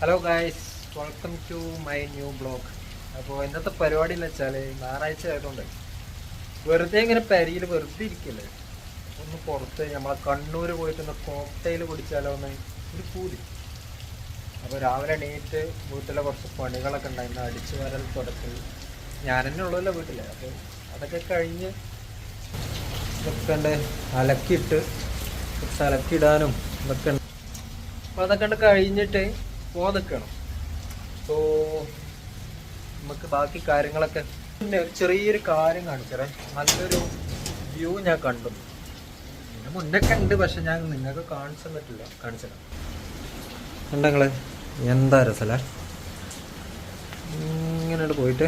Hello guys welcome to my new blog അപ്പോൾ ഇന്നത്തെ പരിപാടി എന്ന് വെച്ചാൽ ഞായറാഴ്ച ആയതുകൊണ്ട് വെറുതെ ഇങ്ങനെ പരിയിൽ വെറുതെ ഇരിക്കില്ലേ? ഒന്ന് പുറത്ത് നമ്മളെ കണ്ണൂർ പോയിട്ട് ഒന്ന് കോക്ടെയിൽ കുടിച്ചാലോ എന്ന് ഒരു പൂതി. അപ്പോൾ രാവിലെ എണീറ്റ് വീട്ടിലെ കുറച്ച് പണികളൊക്കെ ഉണ്ടായിരുന്നു അടിച്ചു വരൽ തുടക്കൽ. ഞാൻ തന്നെ ഉള്ളതല്ല വീട്ടിൽ അപ്പോൾ അതൊക്കെ കഴിഞ്ഞ് ഇതൊക്കെ അലക്കിയിട്ട് അലക്കിയിടാനും ഇതൊക്കെ ഉണ്ട്. അപ്പോൾ അതൊക്കെ കഴിഞ്ഞിട്ട് പോകാൻ സോ നമുക്ക് ബാക്കി കാര്യങ്ങളൊക്കെ പിന്നെ ഒരു ചെറിയൊരു കാര്യം കാണിച്ചേ നല്ലൊരു വ്യൂ ഞാൻ കണ്ടു. പിന്നെ മുന്നൊക്കെ ഉണ്ട് പക്ഷെ ഞാൻ നിങ്ങൾക്ക് കാണിച്ചാൻ പറ്റില്ല. കാണിച്ചുതരാം കണ്ടങ്ങൾ എന്താ രസല്ലേ? ഇങ്ങനെ പോയിട്ട്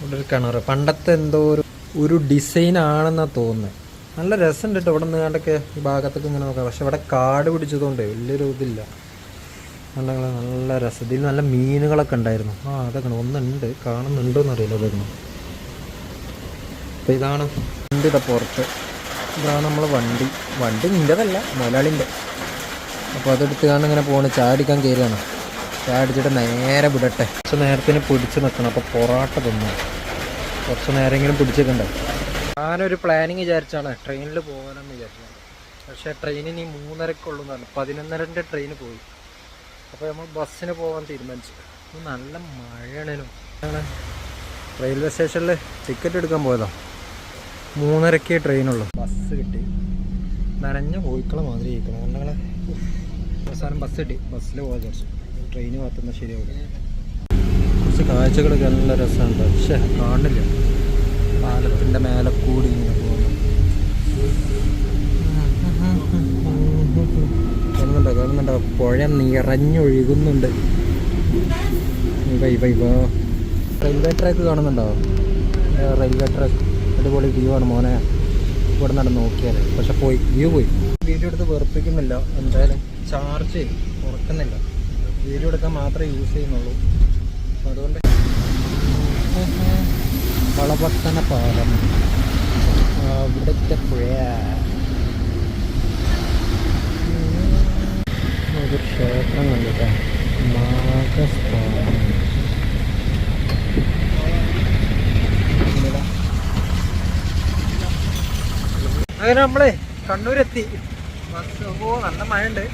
ഇവിടെ ഒരു കിണറ്. പണ്ടത്തെ എന്തോ ഒരു ഒരു ഡിസൈൻ ആണെന്നാ തോന്നുന്നത് നല്ല രസമുണ്ട് കേട്ടോ ഇവിടെ നിന്നാണ്ടൊക്കെ ഈ ഭാഗത്തൊക്കെ ഇങ്ങനെ നോക്കാം പക്ഷെ ഇവിടെ കാട് പിടിച്ചതുകൊണ്ട് വലിയൊരു ഇതില്ല. കണ്ടങ്ങൾ നല്ല രസം. ഇതിൽ നല്ല മീനുകളൊക്കെ ഉണ്ടായിരുന്നു. ആ അതൊക്കെ. ഒന്നുണ്ട്. കാണുന്നുണ്ടോ എന്നറിയില്ല അതൊക്കെ അപ്പോൾ ഇതാണ് വണ്ടി ഇതാ പുറത്ത്. ഇതാണ് നമ്മൾ വണ്ടി. വണ്ടി നിന്റെതല്ല മുതലാളിന്റെ അപ്പോൾ അതെടുത്ത് കാണാൻ ഇങ്ങനെ പോകണം ചാടിക്കാൻ കയറുകയാണ് ചാടിച്ചിട്ട് നേരെ വിടട്ടെ. കുറച്ച് നേരത്തിന് പിടിച്ച് നിൽക്കണം അപ്പോൾ പൊറാട്ട തിന്നു. കുറച്ച് നേരമെങ്കിലും പിടിച്ചിട്ടുണ്ട് ഞാനൊരു പ്ലാനിങ് വിചാരിച്ചാണ്. ട്രെയിനിൽ പോകാനെന്ന് വിചാരിച്ചത് പക്ഷേ ട്രെയിനിന് മൂന്നരക്കുള്ളൂ എന്നാണ് പതിനൊന്നരന്റെ ട്രെയിന് പോയി. അപ്പോൾ നമ്മൾ ബസ്സിന് പോകാൻ തീരുമാനിച്ചു. നല്ല മഴയാണേനും റെയിൽവേ സ്റ്റേഷനിൽ ടിക്കറ്റ് എടുക്കാൻ പോയതാ. മൂന്നരക്ക് ട്രെയിനുള്ളൂ. ബസ് കിട്ടി. നനഞ്ഞ കോഴിക്കളെ മാതിരി ഇരിക്കണം ഞങ്ങളെ അവസാനം ബസ് കിട്ടി. ബസ്സിൽ പോകാൻ വിചാരിച്ചു. ട്രെയിന് കാത്തുന്ന ശരിയാവില്ല കുറച്ച് കാഴ്ചകളൊക്കെ നല്ല രസമുണ്ട്. പക്ഷേ കാണില്ല. പാലത്തിന്റെ മേലെ കൂടി ഇങ്ങനെ പോകുന്നു. കാണുന്നുണ്ടോ കാണുന്നുണ്ടോ പുഴ നിറഞ്ഞൊഴുകുന്നുണ്ട്. റെയിൽവേ ട്രാക്ക് കാണുന്നുണ്ടോ? Railway track. അടിപൊളി വ്യൂ ആണ് മോനെ. ഇവിടെ നിന്ന് നോക്കിയാൽ പക്ഷെ പോയി വ്യൂ പോയി. വീഡിയോ എടുത്ത് വെറുപ്പിക്കുന്നില്ല. എന്തായാലും ചാർജ് കുറക്കുന്നില്ല വീഡിയോ എടുക്കാൻ മാത്രമേ യൂസ് ചെയ്യുന്നുള്ളൂ. അതുകൊണ്ട് വളപട്ടണ പാലം. ഇവിടുത്തെ പുഴ ഒരു ക്ഷേത്രം കണ്ടിട്ടാ. നാഗസ്ഥാനം അങ്ങനെ നമ്മളെ കണ്ണൂരെത്തി. ബസ് ഓ നല്ല മഴയുണ്ട്.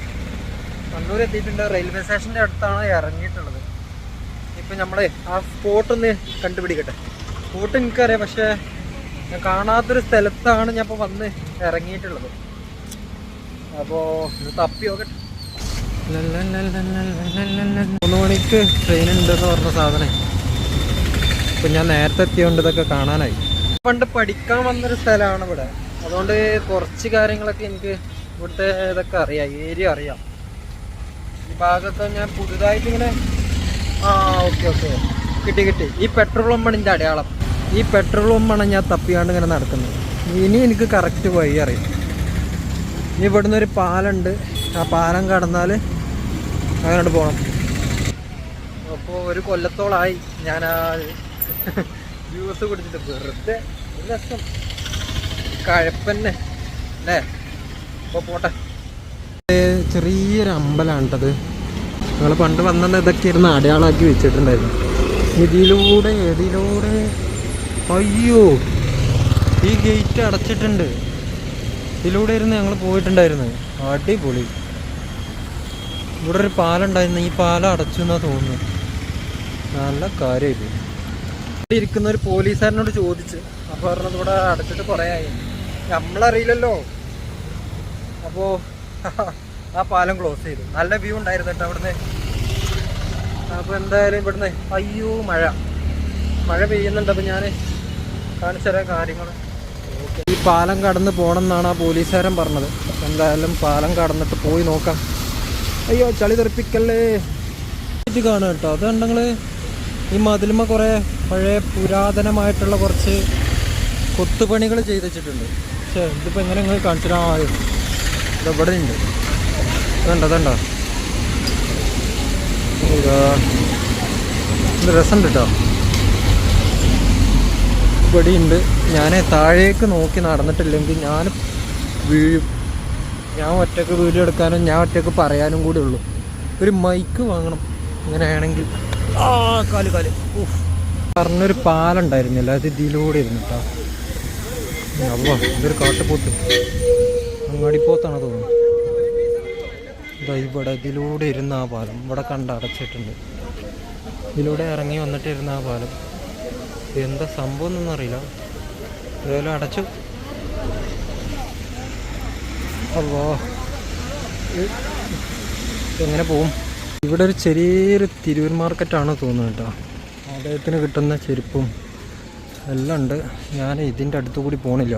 കണ്ണൂർ എത്തിയിട്ടുണ്ട് റെയിൽവേ സ്റ്റേഷന്റെ അടുത്താണ് ഇറങ്ങിയിട്ടുള്ളത്. ഇപ്പം നമ്മളെ ആ സ്പോട്ട് ഒന്ന് കണ്ടുപിടിക്കട്ടെ. സ്പോട്ട് എനിക്കറിയാം പക്ഷേ ഞാൻ കാണാത്തൊരു സ്ഥലത്താണ് ഞാൻ ഇപ്പോൾ വന്ന് ഇറങ്ങിയിട്ടുള്ളത്. അപ്പോൾ തപ്പി നോക്കട്ടെ മൂന്ന് മണിക്ക് ട്രെയിൻ ഉണ്ടെന്ന് പറഞ്ഞ സാധനം. ഇപ്പം ഞാൻ നേരത്തെ എത്തിയോണ്ട് ഇതൊക്കെ കാണാനായി. പണ്ട് പഠിക്കാൻ വന്നൊരു സ്ഥലമാണ് ഇവിടെ. അതുകൊണ്ട് കുറച്ച് കാര്യങ്ങളൊക്കെ എനിക്ക് ഇവിടുത്തെ ഇതൊക്കെ അറിയാം ഏരിയ അറിയാം. ഈ ഭാഗത്ത് ഞാൻ പുതുതായിട്ട് ഇങ്ങനെ ആ ഓക്കെ ഓക്കെ. കിട്ടി കിട്ടി. ഈ പെട്രോൾ പമ്പാണിന്റെ അടയാളം. ഈ പെട്രോൾ പമ്പാണ് ഞാൻ തപ്പിയാണ്ട് ഇങ്ങനെ നടക്കുന്നത്. ഇനി എനിക്ക് കറക്റ്റ് വഴി അറിയാം. ഇനി ഇവിടുന്ന് ഒരു പാലുണ്ട് ആ പാലം കടന്നാൽ അങ്ങോട്ട് പോകണം അപ്പോൾ ഒരു കൊല്ലത്തോളായി ഞാൻ ആ ജ്യൂസ് കുടിച്ചിട്ട് വെറുതെ ഒരു രസം. കഴപ്പന്നെ. അല്ലേ? അപ്പോൾ പോട്ടെ. ചെറിയൊരു അമ്പലമാണ് നിങ്ങൾ ഞങ്ങൾ പണ്ട് വന്നത് ഇതൊക്കെ ഇരുന്ന് അടയാളാക്കി വെച്ചിട്ടുണ്ടായിരുന്നു. ഇതിലൂടെ ഇതിലൂടെ. അയ്യോ ഈ ഗേറ്റ് അടച്ചിട്ടുണ്ട്. ഇതിലൂടെ ഇരുന്ന് ഞങ്ങൾ പോയിട്ടുണ്ടായിരുന്നു അടിപൊളി. ഇവിടെ ഒരു പാലം ഉണ്ടായിരുന്നു ഈ പാലം അടച്ചു എന്നാ തോന്നുന്നു. നല്ല കാര്യം ഇവിടെ ഇരിക്കുന്ന ഒരു പോലീസുകാരനോട് ചോദിച്ച് അപ്പോൾ പറഞ്ഞത് ഇവിടെ അടച്ചിട്ട് കുറേ ആയി. നമ്മളറിയില്ലല്ലോ. അപ്പോ ആ പാലം ക്ലോസ് ചെയ്തു. നല്ല വ്യൂ ഉണ്ടായിരുന്നു കേട്ടോ അവിടുന്ന് അപ്പോൾ എന്തായാലും ഇവിടുന്ന് അയ്യോ മഴ. മഴ പെയ്യുന്നുണ്ട് അപ്പോൾ ഞാൻ കാണിച്ചു തരാം കാര്യങ്ങൾ ഈ പാലം കടന്ന് പോകണം എന്നാണ് ആ പോലീസുകാരൻ പറഞ്ഞത്. എന്തായാലും പാലം കടന്നിട്ട് പോയി നോക്കാം. അയ്യോ ചളി തെറിപ്പിക്കല്ലേ. ഇത് കാണുക കേട്ടോ. അത് കണ്ടെങ്കിൽ ഈ മതിലുമ കുറേ പഴയ പുരാതനമായിട്ടുള്ള കുറച്ച് കൊത്തുപണികൾ ചെയ്ത് വെച്ചിട്ടുണ്ട് പക്ഷേ ഇതിപ്പോൾ എങ്ങനെ നിങ്ങൾ കാണിച്ചിട്ടാ? ഇത് ഇവിടെ ഉണ്ട്. അതുണ്ട് അതുണ്ടോ. ഇത് രസമുണ്ട് കേട്ടോ. ഇവിടെയുണ്ട് ഞാൻ താഴേക്ക് നോക്കി നടന്നിട്ടില്ലെങ്കിൽ ഞാൻ വീഴും. ഞാൻ ഒറ്റയ്ക്ക് വീഡിയോ എടുക്കാനും ഞാൻ ഒറ്റയ്ക്ക് പറയാനും കൂടെ ഉള്ളൂ. ഒരു മൈക്ക് വാങ്ങണം. അങ്ങനെയാണെങ്കിൽ ആ കാൽ കാൽ. പറഞ്ഞൊരു പാലുണ്ടായിരുന്നില്ല. അത് ഇതിലൂടെ ഇരുന്നു കേട്ടോ അവ ഇതൊരു കാട്ടുപോത്ത്. അങ്ങാടിപ്പോത്താണ് തോന്നുന്നു. ഇതാ ഇവിടെ ഇതിലൂടെ ഇരുന്ന ആ പാലം. ഇവിടെ കണ്ട് അടച്ചിട്ടുണ്ട്. ഇതിലൂടെ ഇറങ്ങി വന്നിട്ടിരുന്ന ആ പാലം. എന്താ സംഭവം എന്നൊന്നും അറിയില്ല. ഏതായാലും അടച്ചു. അല്ലോ എങ്ങനെ പോവും? ഇവിടെ ഒരു ചെറിയൊരു തിരൂർ മാർക്കറ്റാണ് തോന്നുന്നത് കേട്ടോ. അദ്ദേഹത്തിന് കിട്ടുന്ന ചെരുപ്പും എല്ലാം ഉണ്ട്. ഞാൻ ഇതിന്റെ അടുത്ത് കൂടി പോണില്ല.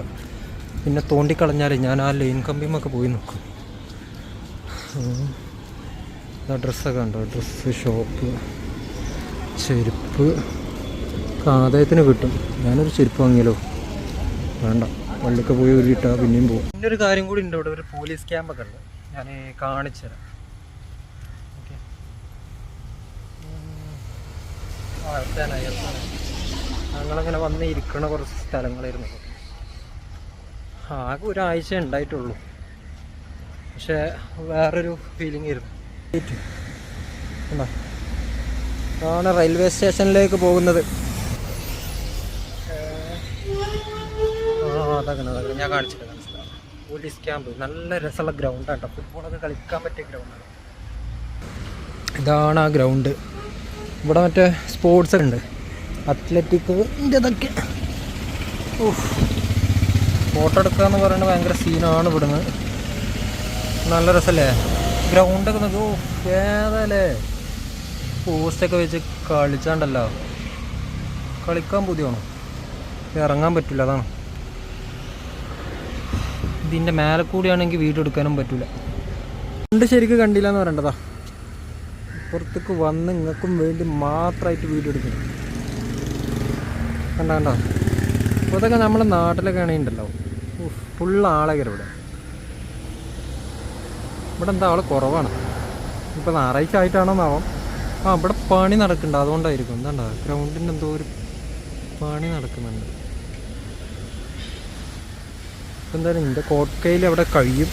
പിന്നെ തോണ്ടിക്കളഞ്ഞാലേ ഞാൻ ആ ലൈൻ കമ്പിയുമൊക്കെ പോയി നോക്കും ഡ്രസ്സൊക്കെ ഉണ്ടോ ഡ്രസ്സ് ഷോപ്പ് ചെരുപ്പ്. ആദായത്തിന് കിട്ടും. ഞാനൊരു ചെരുപ്പ് വാങ്ങിയല്ലോ വേണ്ട. പള്ളിക്ക് പോയി ഉരുട്ടാ പിന്നെയും പോകും പിന്നെ ഒരു കാര്യം കൂടി ഉണ്ട് ഇവിടെ ഒരു പോലീസ് ക്യാമ്പൊക്കെ ഉണ്ട്. ഞാൻ കാണിച്ചു തരാം. ഓക്കെ. ആ എത്താനായി എത്താനായി. ഞങ്ങളങ്ങനെ വന്ന് ഇരിക്കണ കുറച്ച് സ്ഥലങ്ങളായിരുന്നു. ആകെ ഒരാഴ്ച ഉണ്ടായിട്ടുള്ളൂ. പക്ഷേ വേറൊരു ഫീലിംഗ് ആയിരുന്നു? ആണ് റെയിൽവേ സ്റ്റേഷനിലേക്ക് പോകുന്നത്. ആ അതൊക്കെ അതൊക്കെ ഞാൻ കാണിച്ചിട്ട് മനസ്സിലാവും പോലീസ് ക്യാമ്പ് നല്ല രസമുള്ള ഗ്രൗണ്ടാണ് കേട്ടോ ഫുട്ബോളൊക്കെ കളിക്കാൻ പറ്റിയ ഗ്രൗണ്ടാണ് ഇതാണ് ആ ഗ്രൗണ്ട് ഇവിടെ മറ്റേ സ്പോർട്സ് ഉണ്ട്. അത്ലറ്റിക് ഇതൊക്കെ. ഫോട്ടോ എടുക്കുക എന്ന് പറയുന്നത് ഭയങ്കര സീനാണ് ഇവിടുന്ന്. നല്ല രസമല്ലേ? ഗ്രൗണ്ടൊക്കെ നോക്കി. ഓ ഏതല്ലേ പോസ്റ്റൊക്കെ വെച്ച് കളിച്ചാണ്ടല്ലോ. കളിക്കാൻ പുതിയാണോ? ഇറങ്ങാൻ പറ്റില്ല അതാണ്. ഇതിന്റെ മേലെ കൂടിയാണെങ്കിൽ വീഡിയോ എടുക്കാനും പറ്റില്ല കണ്ട് ശരിക്കും കണ്ടില്ല എന്ന് പറയേണ്ടതാ. പുറത്തേക്ക് വന്ന് നിങ്ങൾക്കും വേണ്ടി മാത്രമായിട്ട് വീഡിയോ എടുക്കണം. കണ്ട കണ്ടോ? അപ്പോൾ അതൊക്കെ നമ്മുടെ നാട്ടിലൊക്കെ ആണെങ്കിൽ ഉണ്ടല്ലോ ഫുള്ള് ആളകര ഇവിടെ. ഇവിടെ എന്താ ആൾ കുറവാണ്. ഇപ്പോൾ ഞായറാഴ്ച ആയിട്ടാണോ എന്നാവാം ആ ഇവിടെ പണി നടക്കുന്നുണ്ട്. അതുകൊണ്ടായിരിക്കും. എന്താണ്ടാ ഗ്രൗണ്ടിന്റെ എന്തോ ഒരു പണി നടക്കുന്നുണ്ട്. ഇപ്പം എന്തായാലും എന്റെ കോട്ടക്കയിൽ അവിടെ കഴിയും.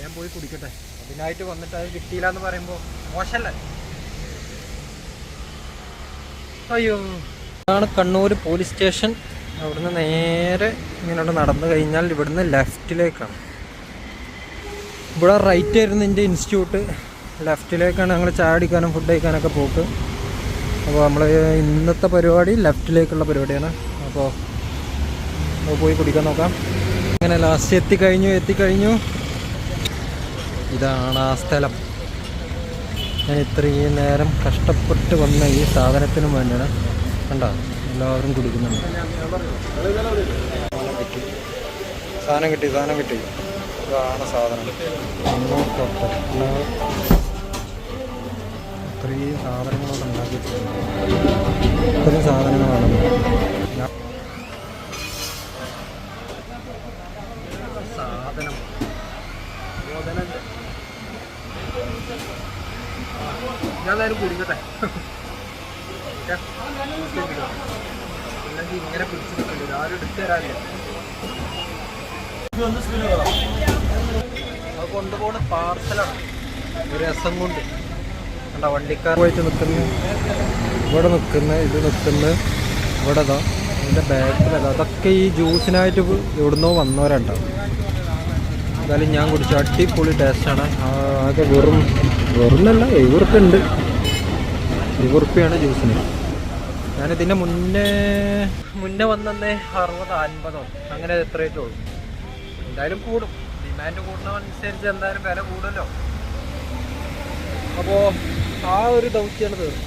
ഞാൻ പോയി കുടിക്കട്ടെ. അതിനായിട്ട് വന്നിട്ട് അത് കിട്ടിയില്ല എന്ന് പറയുമ്പോൾ മോശമല്ലേ അയ്യോ. ഇതാണ് കണ്ണൂർ പോലീസ് സ്റ്റേഷൻ. അവിടുന്ന് നേരെ ഇങ്ങനെ നടന്നു കഴിഞ്ഞാൽ ഇവിടുന്ന് ലെഫ്റ്റിലേക്കാണ്. ഇവിടെ റൈറ്റ് ആയിരുന്നു എന്റെ ഇൻസ്റ്റിറ്റ്യൂട്ട് ലെഫ്റ്റിലേക്കാണ് ഞങ്ങൾ ചായ അടിക്കാനും ഫുഡ് കഴിക്കാനൊക്കെ പോക്ക്. അപ്പോൾ നമ്മൾ ഇന്നത്തെ പരിപാടി ലെഫ്റ്റിലേക്കുള്ള പരിപാടിയാണ്. അപ്പോൾ പോയി കുടിക്കാൻ നോക്കാം. അങ്ങനെ ലാസ്റ്റ് എത്തിക്കഴിഞ്ഞു എത്തിക്കഴിഞ്ഞു. ഇതാണ് ആ സ്ഥലം. ഞാൻ ഇത്രയും നേരം കഷ്ടപ്പെട്ട് വന്ന ഈ സാധനത്തിന് വേണ്ടിയാണ് കണ്ട? എല്ലാവരും കുടിക്കുന്നുണ്ട് സാധനം കിട്ടി സാധനം കിട്ടി. ഇതാണ് സാധനം. ഇത്രയും സാധനങ്ങളൊക്കെ ഉണ്ടാക്കിയിട്ടുണ്ട് ഇത്രയും സാധനങ്ങളാണ് ഞാൻ- സാധനം. യോധനന്റെ ഞാൻ എന്തായാലും ഓക്കേ? അല്ലെങ്കിൽ ഇങ്ങനെ പിടിച്ചു നിൽക്കില്ല ആരും എടുത്തു തരാനില്ല അത് കൊണ്ടുപോണ പാർസലാണ്. ഒരു രസം കൊണ്ട്. കണ്ട വണ്ടിക്കാർ പോയിട്ട് നിൽക്കുന്നു. ഇവിടെ നിൽക്കുന്ന ഇത് നിൽക്കുന്ന. ഇവിടെ ഇതാ ഇതിന്റെ ബാക്കിലല്ല അതൊക്കെ ഈ ജ്യൂസിനായിട്ട് എവിടുന്നോ വന്നവരുണ്ടാവും എന്തായാലും ഞാൻ കുടിച്ചു അടിപൊളി ടേസ്റ്റാണ് ആകെ വെറും എഴുപുറുപ്പ ഉണ്ട് എഴുപുറുപ്പയാണ് ജ്യൂസിന് ഞാനിതിന്റെ മുന്നേ മുന്നേ വന്നേ അറുപത് അൻപതോ അങ്ങനെ എത്രയേ ഉള്ളൂ. എന്തായാലും കൂടും. ഡിമാൻഡ് കൂടുന്നതനുസരിച്ച് എന്തായാലും വില കൂടുമല്ലോ. അപ്പോൾ ആ ഒരു ദൗത്യമാണ് തീർന്നു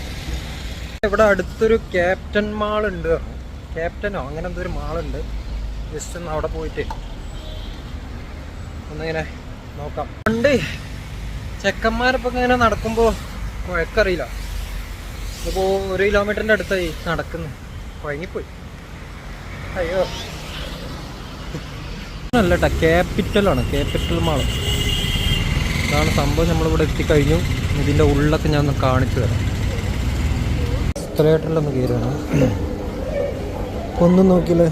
ഇവിടെ അടുത്തൊരു ക്യാപ്റ്റൻ മാളുണ്ട് ക്യാപ്റ്റനോ അങ്ങനെ എന്തോ മാളുണ്ട് ജസ്റ്റ് ഒന്ന് അവിടെ പോയിട്ട് ഒന്നിങ്ങനെ നോക്കാം. പണ്ട് ചെക്കന്മാരിപ്പോൾ ഇങ്ങനെ നടക്കുമ്പോൾ കുഴക്കറിയില്ല. ഇപ്പോൾ ഒരു കിലോമീറ്ററിന്റെ അടുത്തായി നടക്കുന്നു. കുഴങ്ങിപ്പോയി. അയ്യോ. അല്ല കേട്ടോ ക്യാപിറ്റലാണ് ക്യാപിറ്റൽ മാൾ ഇതാണ് സംഭവം നമ്മളിവിടെ എത്തിക്കഴിഞ്ഞു. ഇതിന്റെ ഉള്ളൊക്കെ ഞാൻ ഒന്ന് കാണിച്ചു തരാം. സ്ട്രേറ്റിലൊന്ന് കയറുകയാണ് ഒന്നും നോക്കിയില്ലേ?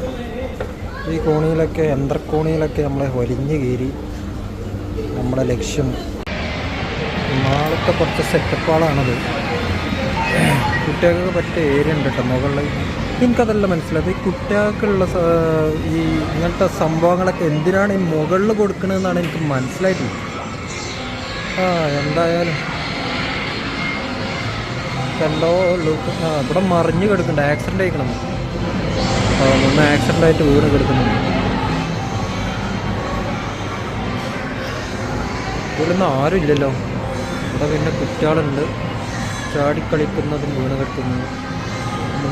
ഈ കോണിയിലൊക്കെ യന്ത്രക്കോണിയിലൊക്കെ നമ്മളെ വലിഞ്ഞു കയറി നമ്മുടെ ലക്ഷ്യം. നാളത്തെ കുറച്ച് സെറ്റപ്പുകളാണത് കുട്ടികൾക്ക് പറ്റിയ ഏരിയ ഉണ്ട് കേട്ടോ മുകളിൽ എനിക്കതല്ല മനസ്സിലായത്. ഈ കുട്ടികൾക്കുള്ള ഈ ഇങ്ങനത്തെ സംഭവങ്ങളൊക്കെ എന്തിനാണ് ഈ മുകളിൽ കൊടുക്കണതെന്നാണ് എനിക്ക് മനസ്സിലായിട്ടില്ല. ആ എന്തായാലും. കണ്ടോ ലുക്ക് ആ ഇവിടെ മറിഞ്ഞ് കിടക്കുന്നുണ്ട്. ആക്സിഡന്റ് ആയിക്കണം ഒന്ന് ആക്സിഡന്റ് ആയിട്ട് വീണ് കിടക്കുന്നുണ്ട് ഇവിടുന്ന് ആരും ഇല്ലല്ലോ. ഇവിടെ പിന്നെ കുറ്റാളുണ്ട് ചാടിക്കളിക്കുന്നതും വീണ് കിടക്കുന്നു.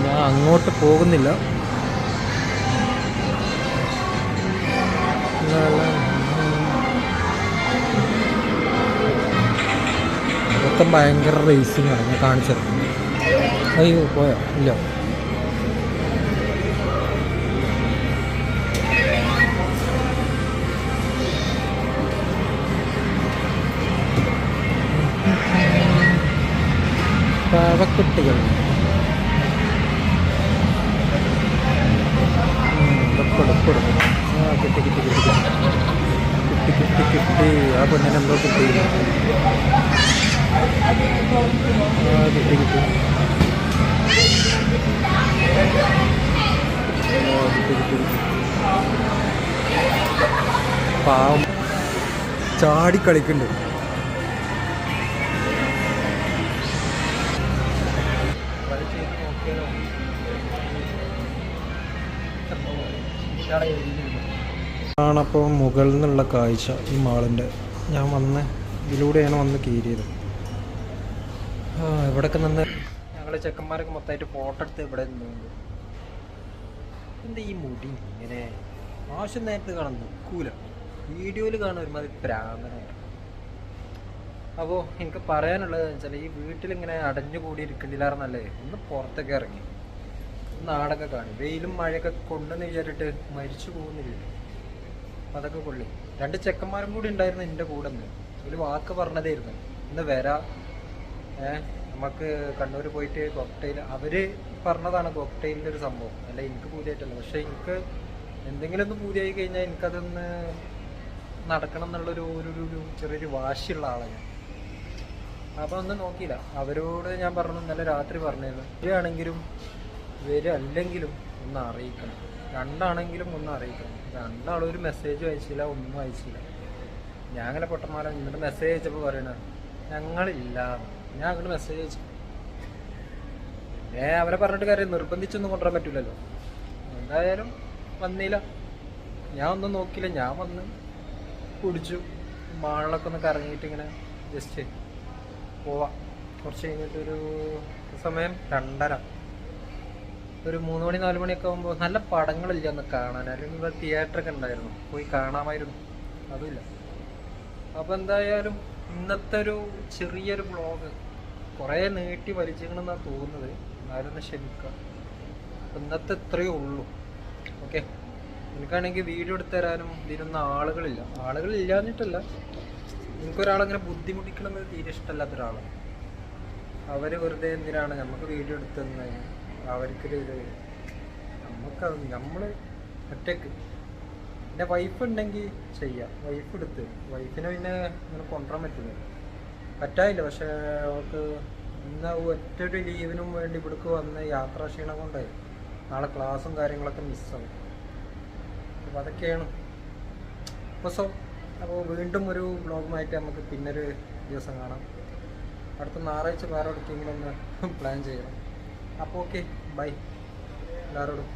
ഞാൻ അങ്ങോട്ട് പോകുന്നില്ല. മൊത്തം ഭയങ്കര റേസിംഗ് ആണ്. ഞാൻ കാണിച്ചത് അയ്യോ പോയോ? ഇല്ല. ആ കിട്ടി കിട്ടി കിട്ടി കിട്ടി. കിട്ടി കിട്ടി ആ കിട്ടി. കിട്ടി കിട്ടി കിട്ടി കിട്ടി. പാവം. ചാടി കളിക്കുന്നുണ്ട്. ആണപ്പോൾ മുകളിൽ നിന്നുള്ള കാഴ്ച ഈ മാളിന്റെ. ഞാൻ വന്ന് ഇതിലൂടെയാണ് വന്ന് കീറിയത്. ഇവിടെയൊക്കെ നിന്ന് ഞങ്ങൾ ചെക്കന്മാരൊക്കെ മൊത്തമായിട്ട് ഫോട്ടോ എടുത്ത് ഇവിടെ നിന്നുണ്ട് എന്താ ഈ മുടി ഇങ്ങനെ? ആവശ്യം നേരത്തെ കാണാൻ നിൽക്കൂല. വീഡിയോയിൽ കാണാൻ ഒരുമാതിരി പ്രാന്തനായിട്ട് അപ്പോൾ എനിക്ക് പറയാനുള്ളത് വെച്ചാൽ ഈ വീട്ടിലിങ്ങനെ അടഞ്ഞു കൂടി ഇരിക്കണ്ടില്ലായിരുന്നല്ലേ ഒന്ന് പുറത്തൊക്കെ ഇറങ്ങി. ഒന്ന് ആടൊക്കെ കാണും. വെയിലും മഴയൊക്കെ കൊണ്ടെന്ന് വിചാരിച്ചിട്ട് മരിച്ചു പോകുന്നില്ല? അതൊക്കെ കൊള്ളി. രണ്ട് ചെക്കന്മാരും കൂടി ഉണ്ടായിരുന്നു എന്റെ കൂടെ നിന്ന് ഒരു വാക്ക് പറഞ്ഞതായിരുന്നു. ഇന്ന് വരാ. നമുക്ക് കണ്ണൂർ പോയിട്ട് കോക്ടെയിൽ അവർ പറഞ്ഞതാണ് കോക്ടെയിലിന്റെ ഒരു സംഭവം. അല്ല എനിക്ക് പൂതിയായിട്ടല്ല. പക്ഷെ എനിക്ക് എന്തെങ്കിലും ഒന്ന് പൂതിയായി കഴിഞ്ഞാൽ എനിക്കതൊന്ന് നടക്കണം എന്നുള്ളൊരു ഒരു ഒരു- ചെറിയൊരു വാശിയുള്ള ആളാണ് ഞാൻ. അപ്പൊ ഒന്നും നോക്കിയില്ല. അവരോട് ഞാൻ പറഞ്ഞു ഇന്നലെ രാത്രി പറഞ്ഞിരുന്നു. ഇവരാണെങ്കിലും ഇവരല്ലെങ്കിലും ഒന്ന് അറിയിക്കണം. രണ്ടാണെങ്കിലും ഒന്ന് അറിയിക്കണം രണ്ടാളും ഒരു മെസ്സേജും അയച്ചില്ല ഒന്നും അയച്ചില്ല. ഞാൻ അങ്ങനെ പൊട്ടന്മാരെ. നിങ്ങളുടെ മെസ്സേജ് അയച്ചപ്പോൾ പറയണത് ഞങ്ങളില്ല. ഞാൻ അങ്ങോട്ട് മെസ്സേജ് അയച്ചു. ഏ അവരെ പറഞ്ഞിട്ട് കാര്യം നിർബന്ധിച്ചൊന്നും കൊണ്ടുവരാൻ പറ്റില്ലല്ലോ എന്തായാലും വന്നില്ല ഞാൻ ഒന്നും നോക്കിയില്ല. ഞാൻ വന്ന് കുടിച്ചു. മാളിലൊക്കെ ഒന്ന് കറങ്ങിയിട്ട് ഇങ്ങനെ ജസ്റ്റ് പോവാം. കുറച്ച് കഴിഞ്ഞിട്ടൊരു സമയം രണ്ടര. ഒരു മൂന്ന് മണി നാല് മണിയൊക്കെ ആകുമ്പോൾ നല്ല പടങ്ങളില്ല ഒന്ന് കാണാൻ. അല്ലെങ്കിൽ ഇവിടെ തിയേറ്ററൊക്കെ ഉണ്ടായിരുന്നു. പോയി കാണാമായിരുന്നു. അതുമില്ല. അപ്പോൾ എന്തായാലും ഇന്നത്തെ ഒരു ചെറിയൊരു ബ്ലോഗ് കുറേ നീട്ടി വലിച്ചിരിക്കണമെന്നാണ് തോന്നുന്നത്. എന്നാലും ഒന്ന് ക്ഷമിക്കാം ഇന്നത്തെ ഇത്രയേ ഉള്ളൂ. ഓക്കെ? എനിക്കാണെങ്കിൽ വീഡിയോ എടുത്തു തരാനും ഇതിനൊന്നും ആളുകളില്ല ആളുകൾ എന്നിട്ടല്ല. എനിക്കൊരാളങ്ങനെ ബുദ്ധിമുട്ടിക്കണമെന്ന് തീരെ ഇഷ്ടമല്ലാത്ത ഒരാളാണ് അവർ വെറുതെ എന്തിനാണ് നമുക്ക് വീഡിയോ എടുത്തെന്ന് അവർക്കൊരു ഇത് നമുക്കത് നമ്മൾ ഒറ്റയ്ക്ക്. എന്റെ വൈഫ് ഉണ്ടെങ്കിൽ ചെയ്യാം. വൈഫ് എടുത്ത്. വൈഫിനെ പിന്നെ ഇങ്ങനെ കൊണ്ടുവരാൻ പറ്റില്ല. പറ്റായില്ല. പക്ഷേ അവൾക്ക് ഇന്ന് ഒറ്റ ഒരു ലീവിനും വേണ്ടി ഇവിടേക്ക് വന്ന് യാത്രാ ക്ഷീണം കൊണ്ടേ നാളെ ക്ലാസ്സും കാര്യങ്ങളൊക്കെ മിസ്സാവും അപ്പോൾ അതൊക്കെയാണ്. അപ്പോൾ സോ അപ്പോൾ വീണ്ടും ഒരു ബ്ലോഗുമായിട്ട് നമുക്ക് പിന്നൊരു ദിവസം കാണാം. അടുത്ത ഞായറാഴ്ച വേറെ എവിടേക്കെങ്കിലും ഒന്ന് പ്ലാൻ ചെയ്യണം. അപ്പോൾ ഓക്കെ ബൈ എല്ലാവരോടും